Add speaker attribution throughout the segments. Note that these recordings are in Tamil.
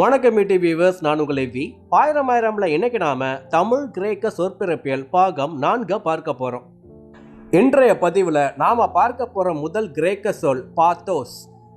Speaker 1: வணக்கம் மீட்டி வியூவர்ஸ் நான் உங்கள் வி ஆயிரம் ஆயிரம்ல இன்னைக்கு நாம தமிழ் கிரேக்க சொற்பிறப்பியல் பாகம் நான்க பார்க்க போறோம். இன்றைய பதிவில் நாம பார்க்க போற முதல் கிரேக்க சொல் பாத்தோஸ்.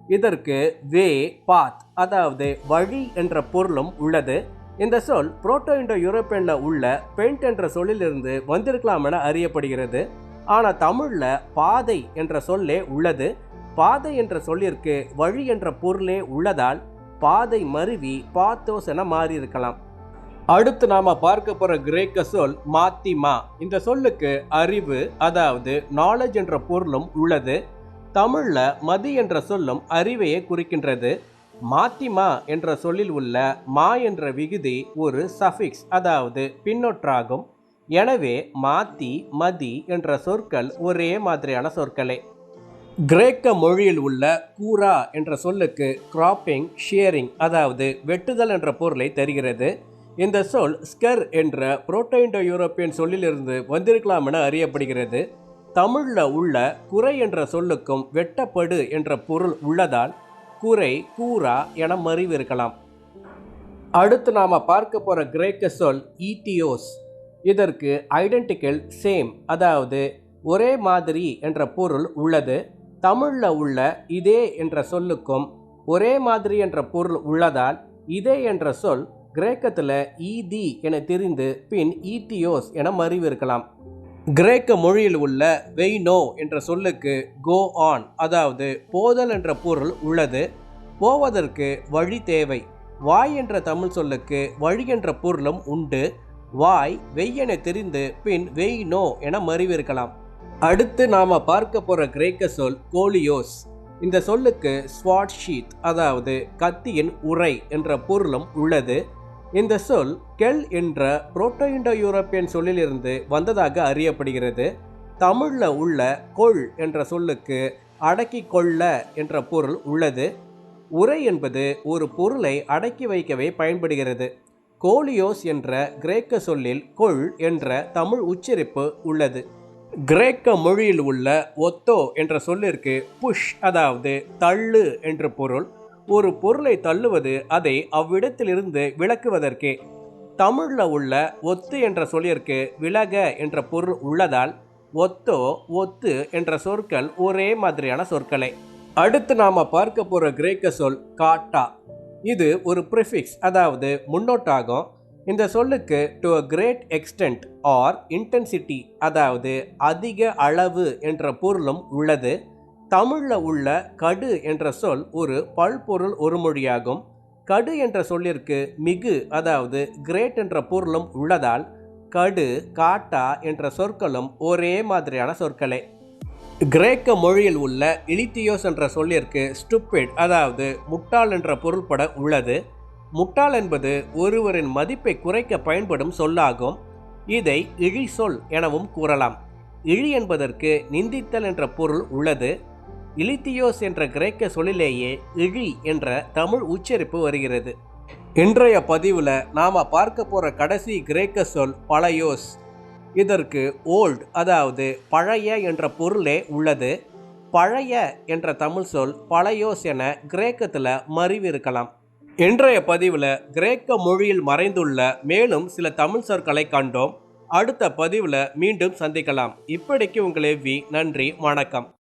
Speaker 1: இதற்கு வே பாத் அதாவது வழி என்ற பொருளும் உள்ளது. இந்த சொல் புரோட்டோ இண்டோ யூரோப்பியனில் உள்ள பெயிண்ட் என்ற சொல்லிலிருந்து வந்திருக்கலாம் என அறியப்படுகிறது. ஆனால் தமிழில் பாதை என்ற சொல்லே உள்ளது. பாதை என்ற சொல்லிற்கு வழி என்ற பொருளே உள்ளதால் பாதை மருவி பாத்தோஸ் என மாறி இருக்கலாம் அடுத்து நாம பார்க்க போற கிரேக்க சொல் மாத்திமா. இந்த சொல்லுக்கு அறிவு அதாவது நாலேஜ் என்ற பொருளும் உள்ளது. தமிழ்ல மதி என்ற சொல்லும் அறிவையே குறிக்கின்றது. மாத்திமா என்ற சொல்லில் உள்ள மா என்ற விகுதி ஒரு சஃபிக்ஸ் அதாவது பின்னொற்றாகும். எனவே மாத்தி மதி என்ற சொற்கள் ஒரே மாதிரியான சொற்களே. கிரேக்க மொழியில் உள்ள கூரா என்ற சொல்லுக்கு கிராப்பிங் ஷியரிங் அதாவது வெட்டுதல் என்ற பொருளை தருகிறது. இந்த சொல் ஸ்கர் என்ற புரோட்டோயிண்டோ யூரோப்பியன் சொல்லிலிருந்து வந்திருக்கலாம் என அறியப்படுகிறது. தமிழில் உள்ள குறை என்ற சொல்லுக்கும் வெட்டப்படு என்ற பொருள் உள்ளதால் குறை கூரா என மறிவிருக்கலாம். அடுத்து நாம் பார்க்க போகிற கிரேக்க சொல் ஈட்டியோஸ் இதற்கு ஐடென்டிக்கல் சேம் அதாவது ஒரே மாதிரி என்ற பொருள் உள்ளது. தமிழில் உள்ள இதே என்ற சொல்லுக்கும் ஒரே மாதிரி என்ற பொருள் உள்ளதால் இதே என்ற சொல் கிரேக்கத்தில் ஈதி என தெரிந்து பின் ஈட்டியோஸ் என மறிவிருக்கலாம். கிரேக்க மொழியில் உள்ள வெய்னோ என்ற சொல்லுக்கு கோ ஆன் அதாவது போதல் என்ற பொருள் உள்ளது. போவதற்கு வழி தேவை. வாய் என்ற தமிழ் சொல்லுக்கு வழி என்ற பொருளும் உண்டு. வாய் வெய்யென தெரிந்து பின் வெய்னோ என மறிவிருக்கலாம். அடுத்து நாம் பார்க்க போகிற கிரேக்க சொல் கோலியோஸ். இந்த சொல்லுக்கு ஸ்வாட் ஷீத் அதாவது கத்தியின் உரை என்ற பொருளும் உள்ளது. இந்த சொல் கெல் என்ற புரோட்டோ இண்டோ யூரோப்பியன் சொல்லிலிருந்து வந்ததாக அறியப்படுகிறது. தமிழில் உள்ள கொள் என்ற சொல்லுக்கு அடக்கி கொள்ள என்ற பொருள் உள்ளது. உரை என்பது ஒரு பொருளை அடக்கி வைக்கவே பயன்படுகிறது. கோலியோஸ் என்ற கிரேக்க சொல்லில் கொள் என்ற தமிழ் உச்சரிப்பு உள்ளது. கிரேக்க மொழியில் உள்ள ஒத்தோ என்ற சொல்லிற்கு புஷ் அதாவது தள்ளு என்ற பொருள். ஒரு பொருளை தள்ளுவது அதை அவ்விடத்திலிருந்து விளக்குவதற்கே தமிழில் உள்ள ஒத்து என்ற சொல்லிற்கு விலக என்ற பொருள் உள்ளதால் ஒத்தோ ஒத்து என்ற சொற்கள் ஒரே மாதிரியான சொற்களே. அடுத்து நாம் பார்க்க போகிற கிரேக்க சொல் காட்டா. இது ஒரு ப்ரிஃபிக்ஸ் அதாவது முன்னோட்டாகும். இந்த சொல்லுக்கு to a great extent or intensity அதாவது அதிக அளவு என்ற பொருளும் உள்ளது. தமிழில் உள்ள கடு என்ற சொல் ஒரு பல்பொருள் ஒரு மொழியாகும். கடு என்ற சொல்லிற்கு மிகு அதாவது கிரேட் என்ற பொருளும் உள்ளதால் கடு காட்டா என்ற சொற்களும் ஒரே மாதிரியான சொற்களே. கிரேக்க மொழியில் உள்ள இலித்தியோஸ் என்ற சொல்லிற்கு ஸ்டுப்பிட் அதாவது முட்டாள் என்ற பொருள்பட உள்ளது. முட்டாள் என்பது ஒருவரின் மதிப்பை குறைக்க பயன்படும் சொல்லாகும். இதை இழி சொல் எனவும் கூறலாம். இழி என்பதற்கு நிந்தித்தல் என்ற பொருள் உள்ளது. இலித்தியோஸ் என்ற கிரேக்க சொல்லிலேயே இழி என்ற தமிழ் உச்சரிப்பு வருகிறது. இன்றைய பதிவில் நாம் பார்க்க போகிற கடைசி கிரேக்க சொல் பழையோஸ். இதற்கு ஓல்ட் அதாவது பழைய என்ற பொருளே உள்ளது. பழைய என்ற தமிழ் சொல் பழையோஸ் என கிரேக்கத்தில் மறிவிருக்கலாம். இன்றைய பதிவில் கிரேக்க மொழியில் மறைந்துள்ள மேலும் சில தமிழ் சொற்களை கண்டோம். அடுத்த பதிவில் மீண்டும் சந்திக்கலாம். இப்படிக்கு உங்களை வி நன்றி வணக்கம்.